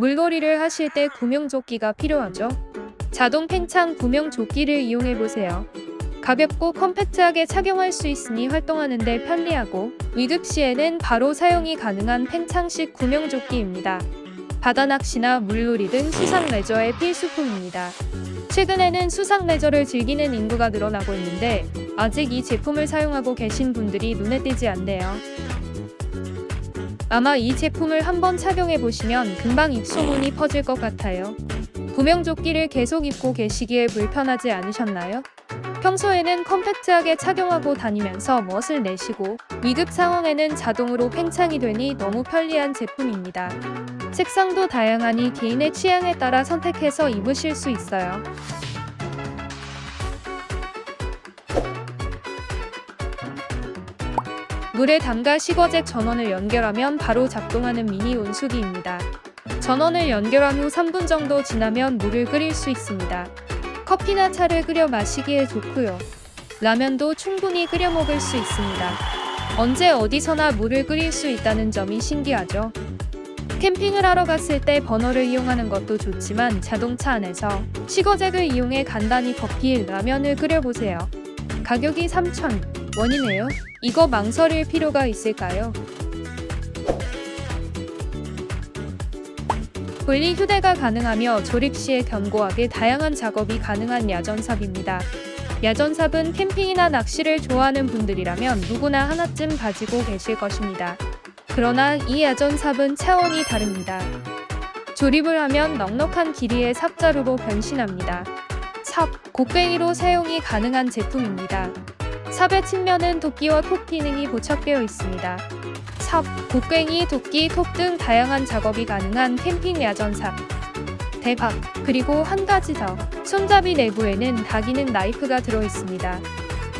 물놀이를 하실 때 구명조끼가 필요하죠. 자동 팽창 구명조끼를 이용해 보세요. 가볍고 컴팩트하게 착용할 수 있으니 활동하는 데 편리하고 위급 시에는 바로 사용이 가능한 팽창식 구명조끼입니다. 바다 낚시나 물놀이 등 수상 레저의 필수품입니다. 최근에는 수상 레저를 즐기는 인구가 늘어나고 있는데 아직 이 제품을 사용하고 계신 분들이 눈에 띄지 않네요. 아마 이 제품을 한번 착용해 보시면 금방 입소문이 퍼질 것 같아요. 구명조끼를 계속 입고 계시기에 불편하지 않으셨나요? 평소에는 컴팩트하게 착용하고 다니면서 멋을 내시고 위급 상황에는 자동으로 팽창이 되니 너무 편리한 제품입니다. 색상도 다양하니 개인의 취향에 따라 선택해서 입으실 수 있어요. 물에 담가 시거잭 전원을 연결하면 바로 작동하는 미니 온수기입니다. 전원을 연결한 후 3분 정도 지나면 물을 끓일 수 있습니다. 커피나 차를 끓여 마시기에 좋고요. 라면도 충분히 끓여 먹을 수 있습니다. 언제 어디서나 물을 끓일 수 있다는 점이 신기하죠. 캠핑을 하러 갔을 때 버너를 이용하는 것도 좋지만 자동차 안에서 시거잭을 이용해 간단히 커피, 라면을 끓여보세요. 가격이 3,000 원이네요. 이거 망설일 필요가 있을까요? 분리 휴대가 가능하며 조립 시에 견고하게 다양한 작업이 가능한 야전삽입니다. 야전삽은 캠핑이나 낚시를 좋아하는 분들이라면 누구나 하나쯤 가지고 계실 것입니다. 그러나 이 야전삽은 차원이 다릅니다. 조립을 하면 넉넉한 길이의 삽자루로 변신합니다. 삽, 곡괭이로 사용이 가능한 제품입니다. 삽의 측면은 도끼와 톱 기능이 부착되어 있습니다. 삽, 곡괭이, 도끼, 톱 등 다양한 작업이 가능한 캠핑 야전삽. 대박! 그리고 한 가지 더. 손잡이 내부에는 다기능 나이프가 들어 있습니다.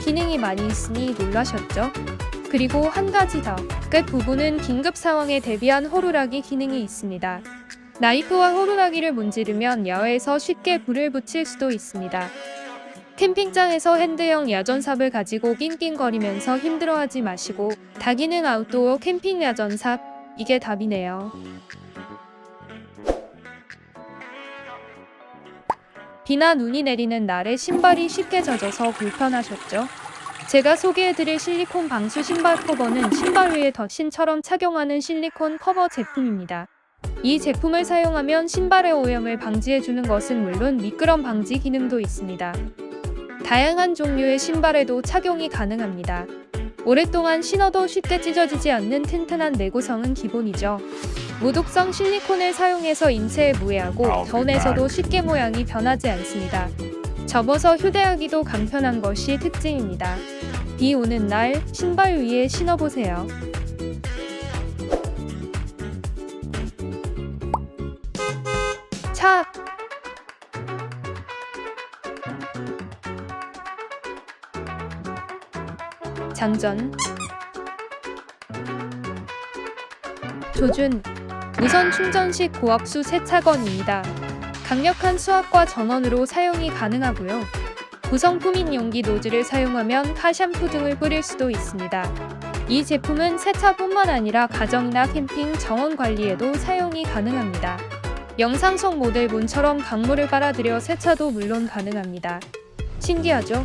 기능이 많이 있으니 놀라셨죠? 그리고 한 가지 더. 끝 부분은 긴급 상황에 대비한 호루라기 기능이 있습니다. 나이프와 호루라기를 문지르면 야외에서 쉽게 불을 붙일 수도 있습니다. 캠핑장에서 핸드형 야전삽을 가지고 낑낑거리면서 힘들어하지 마시고 다기능 아웃도어 캠핑 야전삽 이게 답이네요. 비나 눈이 내리는 날에 신발이 쉽게 젖어서 불편하셨죠? 제가 소개해드릴 실리콘 방수 신발 커버는 신발 위에 덧신처럼 착용하는 실리콘 커버 제품입니다. 이 제품을 사용하면 신발의 오염을 방지해주는 것은 물론 미끄럼 방지 기능도 있습니다. 다양한 종류의 신발에도 착용이 가능합니다. 오랫동안 신어도 쉽게 찢어지지 않는 튼튼한 내구성은 기본이죠. 무독성 실리콘을 사용해서 인체에 무해하고 더운에서도 쉽게 모양이 변하지 않습니다. 접어서 휴대하기도 간편한 것이 특징입니다. 비 오는 날 신발 위에 신어보세요. 장전 조준 무선 충전식 고압수 세차건입니다. 강력한 수압과 전원으로 사용이 가능하고요. 구성품인 용기 노즐을 사용하면 카샴푸 등을 뿌릴 수도 있습니다. 이 제품은 세차뿐만 아니라 가정이나 캠핑 정원 관리에도 사용이 가능합니다. 영상 속 모델분처럼 강물을 빨아들여 세차도 물론 가능합니다. 신기하죠?